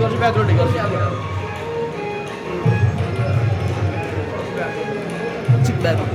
गर्छु ब्याकरोटी गर्छु चिक ब्याक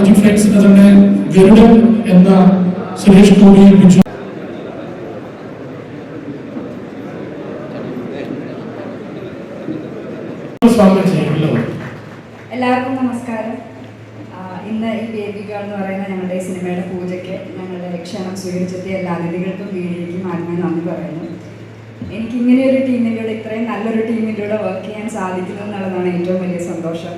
അജി ഫ്ലെക്സിന് തന്നെ ഗരുഡൻ എന്ന സുരേഷ് ഗോപി ഏൽപ്പിച്ചു എല്ലാവർക്കും നമസ്കാരം. ഇന്ന് ഈ ബേബി ഗേൾ എന്ന് പറയുന്ന ഞങ്ങളുടെ സിനിമയുടെ പൂജയ്ക്ക് ഞങ്ങളുടെ ക്ഷണം സ്വീകരിച്ചെത്തിയ എല്ലാ അതിഥികൾക്കും വീടിലേക്കും ആദ്യമേ നന്ദി പറയുന്നു. എനിക്ക് ഇങ്ങനെ ഒരു ടീമിന്റെ കൂടെ ഇത്രയും നല്ലൊരു ടീമിന്റെ കൂടെ വർക്ക് ചെയ്യാൻ സാധിക്കുന്നു എന്നുള്ളതാണ് ഏറ്റവും വലിയ സന്തോഷം.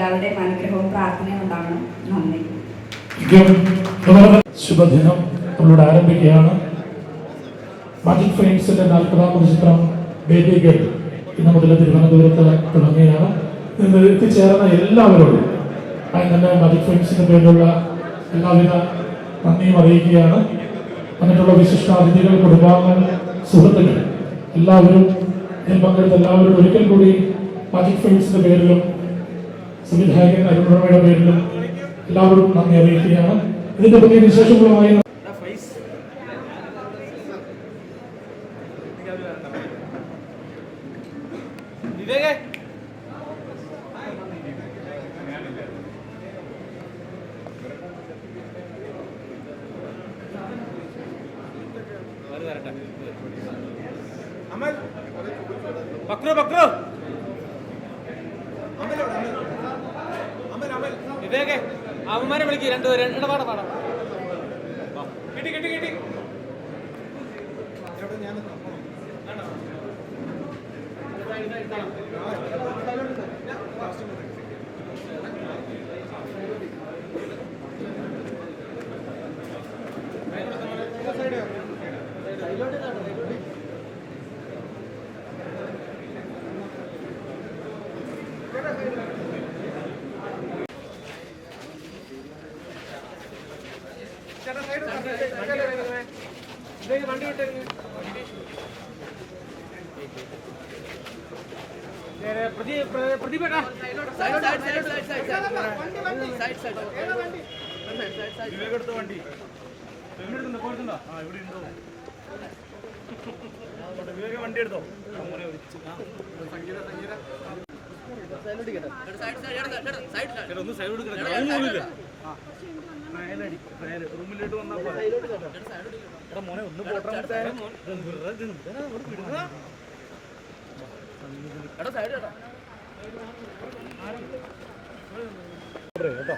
എല്ലാവരുടെയും അനുഗ്രഹവും പ്രാർത്ഥനയും ഉണ്ടാകണം നന്ദി. ശുഭദിനം. നമ്മളോട് ആരംഭിക്കുകയാണ്. മജിക് ഫ്രെയിംസിന്റെ നാൽപ്പതാമത് ചിത്രം ബേബി ഗേൾ ഇന്ന് മുതൽ തിരുവനന്തപുരത്ത് തുടങ്ങുകയാണ്. ഇന്ന് എത്തിച്ചേർന്ന എല്ലാവരോടും അതിന് മാജിക് ഫ്രെയിംസിന്റെ പേരിലുള്ള എല്ലാവിധ നന്ദിയും അറിയിക്കുകയാണ്. വന്നിട്ടുള്ള വിശിഷ്ട അതിഥികൾ കുടുംബാംഗങ്ങൾ സുഹൃത്തുക്കൾ എല്ലാവരും ഇതിൽ പങ്കെടുത്ത എല്ലാവരും ഒരിക്കൽ കൂടി മജിക് ഫ്രെയിംസിന്റെ പേരിലും സംവിധായകൻ അരുൺവർമ്മയുടെ പേരിലും എല്ലാവരും നന്ദി അറിയിക്കുകയാണ് ഇതിന്റെ പുതിയ വിശേഷങ്ങളുമായി വിവേകേ ബക്രു ബക്രു വിവേകേ അവന്മാരെ വിളിക്ക് രണ്ടുപേരും രണ്ടു പാടാ പാടാം കിട്ടി കിട്ടി കിട്ടി വണ്ടി വിട്ടേക്ക് പ്രതി പ്രതിഭ വിവേകെടുത്ത വണ്ടി പോയിട്ടുണ്ടോ ആ ഇവിടെ ഉണ്ടോ വിവേക വണ്ടി എടുത്തോ സംഗീത കൊടുക്കണം റൂമിലോട്ട് വന്നാ പോലെ എടാ മോനെ ഒന്ന് പോട്ടെ എടാ സൈഡ് കേട്ടോ കേട്ടോ